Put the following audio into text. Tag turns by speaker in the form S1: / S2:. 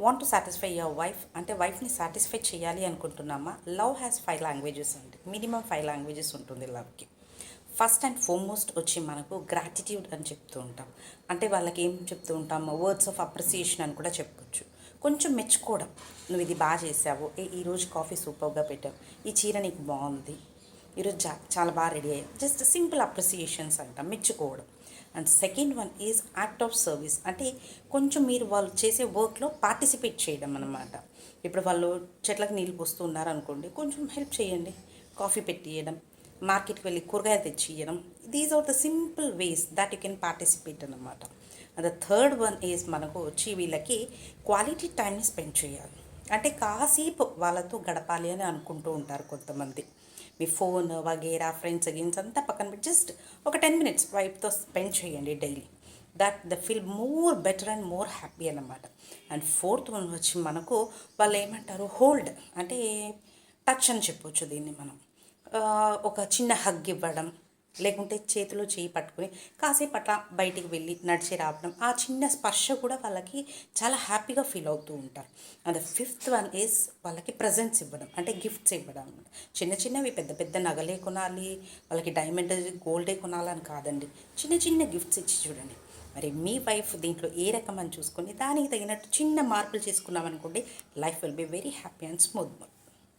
S1: Want to satisfy your wife అంటే వైఫ్ని satisfy చేయాలి అనుకుంటున్నామా? లవ్ హ్యాస్ ఫైవ్ లాంగ్వేజెస్ అండి. మినిమం ఫైవ్ లాంగ్వేజెస్ ఉంటుంది లవ్కి ఫస్ట్ అండ్ ఫోర్మోస్ట్ వచ్చి మనకు గ్రాటిట్యూడ్ అని చెప్తూ ఉంటాం. అంటే వాళ్ళకి ఏం చెప్తూ ఉంటాం? వర్డ్స్ ఆఫ్ అప్రిసియేషన్ అని కూడా చెప్పొచ్చు కొంచెం మెచ్చుకోవడం. నువ్వు ఇది బాగా చేసావు. ఏ ఈరోజు కాఫీ సూపర్గా పెట్టావు. ఈ చీర నీకు బాగుంది. ఈరోజు చాలా బాగా రెడీ అయ్యావు. జస్ట్ సింపుల్ అప్రిసియేషన్స్ అంట. మెచ్చుకోవడం. And second one is act of service అంటే కొంచెం మీరు వాళ్ళు చేసే వర్క్లో పార్టిసిపేట్ చేయడం అనమాట ఇప్పుడు వాళ్ళు చెట్లకు నీళ్ళు పోస్తూ ఉన్నారనుకోండి కొంచెం హెల్ప్ చేయండి. కాఫీ పెట్టియడం మార్కెట్కి వెళ్ళి కూరగాయలు తెచ్చి these are the simple ways that you can participate అనమాట ద థర్డ్ వన్ ఈజ్ మనకు వచ్చి వీళ్ళకి క్వాలిటీ టైంని స్పెండ్ చేయాలి. అంటే కాసేపు వాళ్ళతో గడపాలి అని అనుకుంటూ ఉంటారు కొంతమంది. మీ ఫోన్ వగేరా ఫ్రెండ్స్ గిన్స్ అంతా పక్కన పెట్టి జస్ట్ ఒక టెన్ మినిట్స్ వైఫ్తో స్పెండ్ చేయండి daily that the feel more better and more happy అన్నమాట. అండ్ ఫోర్త్ వన్ వచ్చి మనకు వాళ్ళు ఏమంటారు? హోల్డ్ అంటే టచ్ అని చెప్పొచ్చు దీన్ని మనం. ఒక చిన్న హగ్ ఇవ్వడం లేకుంటే చేతిలో చేయి పట్టుకుని కాసేపు అట్లా బయటికి వెళ్ళి నడిచి రావడం ఆ చిన్న స్పర్శ కూడా వాళ్ళకి చాలా హ్యాపీగా ఫీల్ అవుతూ ఉంటారు. అండ్ ఫిఫ్త్ వన్ ఈజ్ వాళ్ళకి ప్రజెంట్స్ ఇవ్వడం అంటే గిఫ్ట్స్ ఇవ్వడం అనమాట చిన్న చిన్నవి పెద్ద పెద్ద నగలే కొనాలి వాళ్ళకి డైమండ్ గోల్డే కొనాలని కాదండి. చిన్న చిన్న గిఫ్ట్స్ ఇచ్చి చూడండి. మరి మీ వైఫ్ దీంట్లో ఏ రకం అని చూసుకొని దానికి తగినట్టు చిన్న మార్పులు చేసుకున్నామనుకోండి life will be very happy and smooth